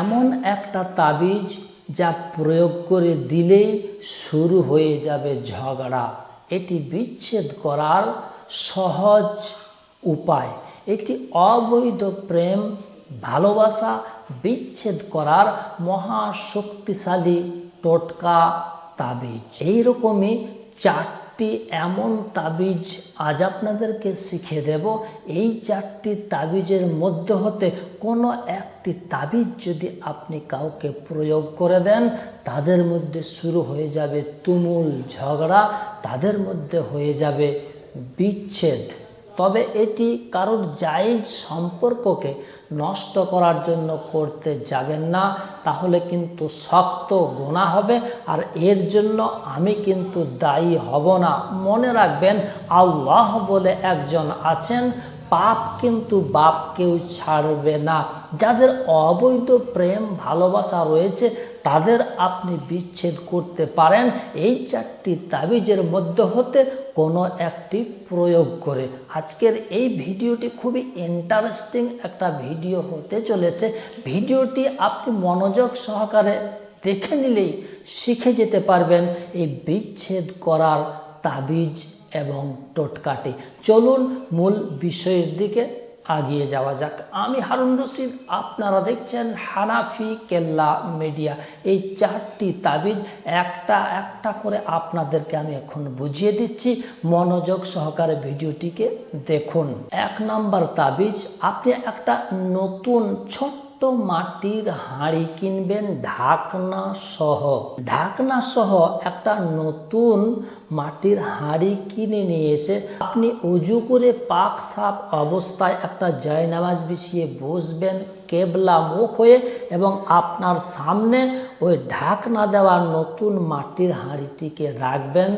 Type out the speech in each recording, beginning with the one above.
এমন একটা তাবিজ যা প্রয়োগ করে দিলে শুরু হয়ে যাবে ঝগড়া। এটি বিচ্ছেদ করার সহজ উপায়। এটি অবৈধ প্রেম, ভালোবাসা বিচ্ছেদ করার মহাশক্তিশালী টোটকা তাবিজ। এইরকমই চারটি এমন তাবিজ আজ আপনাদেরকে শিখে দেব। এই চারটি তাবিজের মধ্যে হতে কোনো একটি তাবিজ যদি আপনি কাউকে প্রয়োগ করে দেন, তাদের মধ্যে শুরু হয়ে যাবে তুমুল ঝগড়া, তাদের মধ্যে হয়ে যাবে বিচ্ছেদ। তবে এটি কারোর জায়জ সম্পর্ককে নষ্ট করার জন্য করতে যাবেন না, তাহলে কিন্তু শক্ত গোনা হবে আর এর জন্য আমি কিন্তু দায়ী হব না। মনে রাখবেন, আল্লাহ বলে একজন আছেন পাপ কিন্তু বাপকেও ছাড়বে না। যাদের অবৈধ প্রেম, ভালোবাসা রয়েছে, তাদের আপনি বিচ্ছেদ করতে পারেন। এই চারটি তাবিজের মধ্যে হতে কোনো একটি প্রয়োগ করে। আজকের এই ভিডিওটি খুবই ইন্টারেস্টিং একটা ভিডিও হতে চলেছে। ভিডিওটি আপনি মনোযোগ সহকারে দেখে নিলেই শিখে যেতে পারবেন। এই বিচ্ছেদ করার তাবিজ এবং টোটকাটি। চলুন মূল বিষয়ের দিকে আগিয়ে যাওয়া যাক। আমি হারুন রশিদ, আপনারা দেখছেন হানাফি কেল্লা মিডিয়া। এই চারটি তাবিজ একটা একটা করে আপনাদেরকে আমি এখন বুঝিয়ে দিচ্ছি। মনোযোগ সহকারে ভিডিওটিকে দেখুন। এক নাম্বার তাবিজ, আপনি একটা নতুন, ছোট্ট মাটির হাঁড়ি কিনবেন ঢাকনা সহ? ঢাকনা সহ একটা নতুন মাটির হাঁড়ি কিনে নিয়ে এসে আপনি উজু করে পাক সাপ অবস্থায় একটা জয়নামাজ বিছিয়ে বসবেন, কেবলা মুখ হয়ে এবং আপনার সামনে ওই ঢাকনা দেওয়া নতুন মাটির হাঁড়িটিকে রাখবেন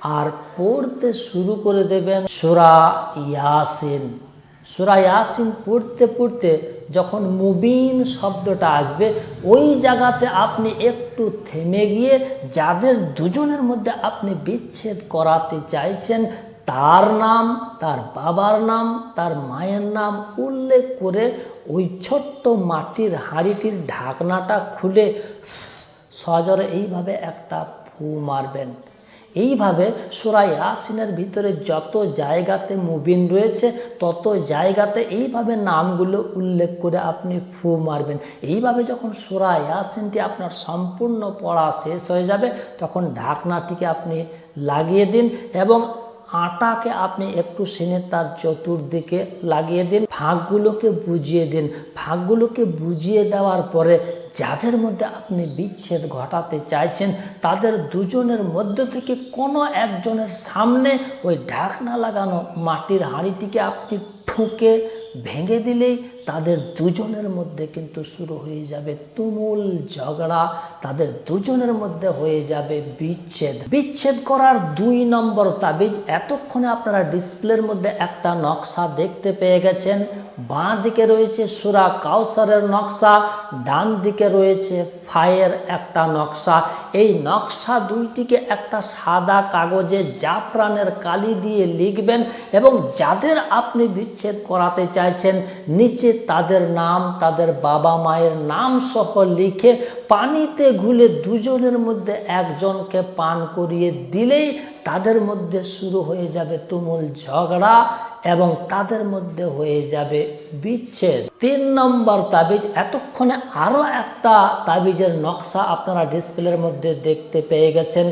আর পড়তে শুরু করে দেবেন সুরা ইয়াসিন। সুরা ইয়াসিন পড়তে পড়তে যখন মুবিন শব্দটা আসবে, ওই জায়গাতে আপনি একটু থেমে গিয়ে যাদের দুজনের মধ্যে আপনি বিচ্ছেদ করাতে চাইছেন, তার নাম, তার বাবার নাম, তার মায়ের নাম উল্লেখ করে ওই ছোট্ট মাটির হাঁড়িটির ঢাকনাটা খুলে সজরে এইভাবে একটা ফু মারবেন। এইভাবে সুরা ইয়াসিনের ভিতরে যত জায়গাতে মুবিন রয়েছে, তত জায়গাতে এইভাবে নামগুলো উল্লেখ করে আপনি ফু মারবেন। এইভাবে যখন সুরা ইয়াসিনটি আপনার সম্পূর্ণ পড়া শেষ হয়ে যাবে, তখন ঢাকনাটিকে আপনি লাগিয়ে দিন এবং আটাকে আপনি একটু সেনে তার চতুর্দিকে লাগিয়ে দিন। ফাঁকগুলোকে বুঝিয়ে দিন। ফাঁকগুলোকে বুঝিয়ে দেওয়ার পরে যাদের মধ্যে আপনি বিচ্ছেদ ঘটাতে চাইছেন, তাদের দুজনের মধ্য থেকে কোনো একজনের সামনে ওই ঢাকনা লাগানো মাটির হাঁড়িটিকে আপনি ঠুকে ভেঙে দিলেই তাদের দুজনের মধ্যে কিন্তু শুরু হয়ে যাবে তুমুল ঝগড়া, তাদের দুজনের মধ্যে হয়ে যাবে বিচ্ছেদ। বিচ্ছেদ করার দুই নম্বর তাবিজ, এতক্ষণে আপনারা ডিসপ্লের মধ্যে একটা নকশা দেখতে পেয়ে গেছেন। বাঁ দিকে রয়েছে সুরা কাউসারের নকশা, ডান দিকে রয়েছে ফায়ের একটা নকশা। এই নকশা দুইটিকে একটা সাদা কাগজে জাফরানের কালি দিয়ে লিখবেন এবং যাদের আপনি বিচ্ছেদ করাতে চাইছেন, নিচে তাদের নাম, তাদের বাবা মায়ের নাম সহ লিখে পানিতে ঘুলে দুজনের মধ্যে একজনকে পান করিয়ে দিলেই তাদের মধ্যে শুরু হয়ে যাবে তুমুল ঝগড়া এবং তাদের মধ্যে হয়ে যাবে বিচ্ছেদ। তিন নম্বর তাবিজ, এতক্ষণে আরও একটা তাবিজের নকশা আপনারা ডিসপ্লের মধ্যে দেখতে পেয়ে গেছেন।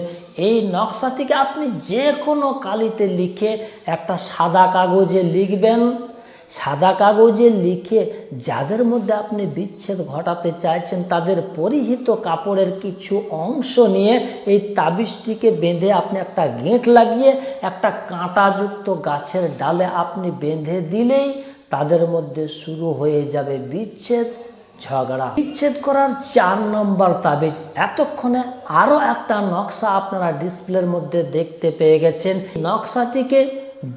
এই নকশাটিকে আপনি যে কোনো কালিতে লিখে একটা সাদা কাগজে লিখবেন। সাদা কাগজে লিখে যাদের মধ্যে আপনি বিচ্ছেদ ঘটাতে চাইছেন, তাদের পরিহিত কাপড়ের কিছু অংশ নিয়ে এই তাবিজটিকে বেঁধে আপনি একটা গেঁট লাগিয়ে একটা কাঁটাযুক্ত গাছের ডালে আপনি বেঁধে দিলেই তাদের মধ্যে শুরু হয়ে যাবে বিচ্ছেদ, ঝগড়া। বিচ্ছেদ করার চার নম্বর তাবিজ। এতক্ষণে আরও একটা নকশা আপনারা ডিসপ্লের মধ্যে দেখতে পেয়ে গেছেন। নকশাটিকে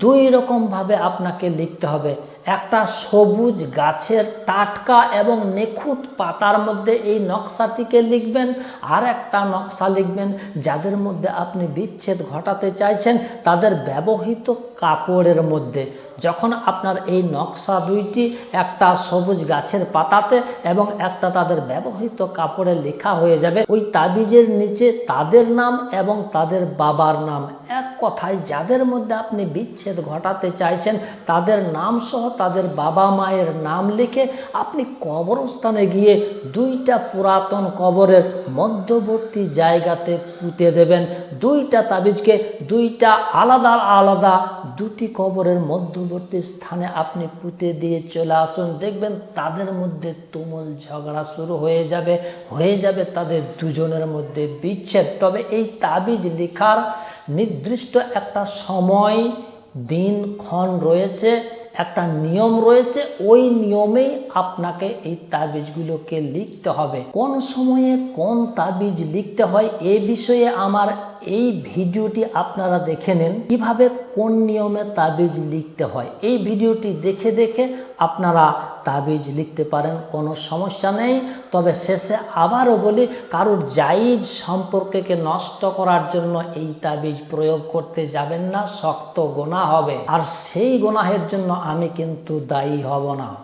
দুই রকমভাবে আপনাকে লিখতে হবে। একটা সবুজ গাছের টাটকা এবং নিখুঁত পাতার মধ্যে এই নকশাটিকে লিখবেন, আর একটা নকশা লিখবেন যাদের মধ্যে আপনি বিচ্ছেদ ঘটাতে চাইছেন তাদের ব্যবহৃত কাপড়ের মধ্যে। যখন আপনার এই নকশা দুইটি, একটা সবুজ গাছের পাতাতে এবং একটা তাদের ব্যবহৃত কাপড়ে লেখা হয়ে যাবে, ওই তাবিজের নিচে তাদের নাম এবং তাদের বাবার নাম। এক কথায়, যাদের মধ্যে আপনি বিচ্ছেদ ঘটাতে চাইছেন তাদের নাম সহ তাদের বাবা মায়ের নাম লিখে আপনি কবরস্থানে গিয়ে দুইটা পুরাতন কবরের মধ্যবর্তী জায়গাতে পুঁতে দেবেন। দুইটা তাবিজকে দুইটা আলাদা আলাদা দুটি কবরের মধ্যবর্তী স্থানে আপনি পুঁতে দিয়ে চলে আসুন। দেখবেন তাদের মধ্যে তুমুল ঝগড়া শুরু হয়ে যাবে হয়ে যাবে তাদের দুজনের মধ্যে বিচ্ছেদ। তবে এই তাবিজ লেখার নির্দিষ্ট একটা সময় দিনক্ষণ রয়েছে। একটা নিয়ম রয়েছে, ওই নিয়মেই আপনাকে এই তাবিজগুলোকে লিখতে হবে। কোন সময়ে কোন তাবিজ লিখতে হয়, এ বিষয়ে আমার এই ভিডিওটি আপনারা দেখে নেন, কীভাবে কোন নিয়মে তাবিজ লিখতে হয়। এই ভিডিওটি দেখে দেখে আপনারা তাবিজ লিখতে পারেন, কোনো সমস্যা নেই। তবে শেষে আবারও বলি, কারোর জাইজ সম্পর্ককে নষ্ট করার জন্য এই তাবিজ প্রয়োগ করতে যাবেন না, শক্ত গোনা হবে। আর সেই গোনাহের জন্য আমি কিন্তু দায়ী হব না।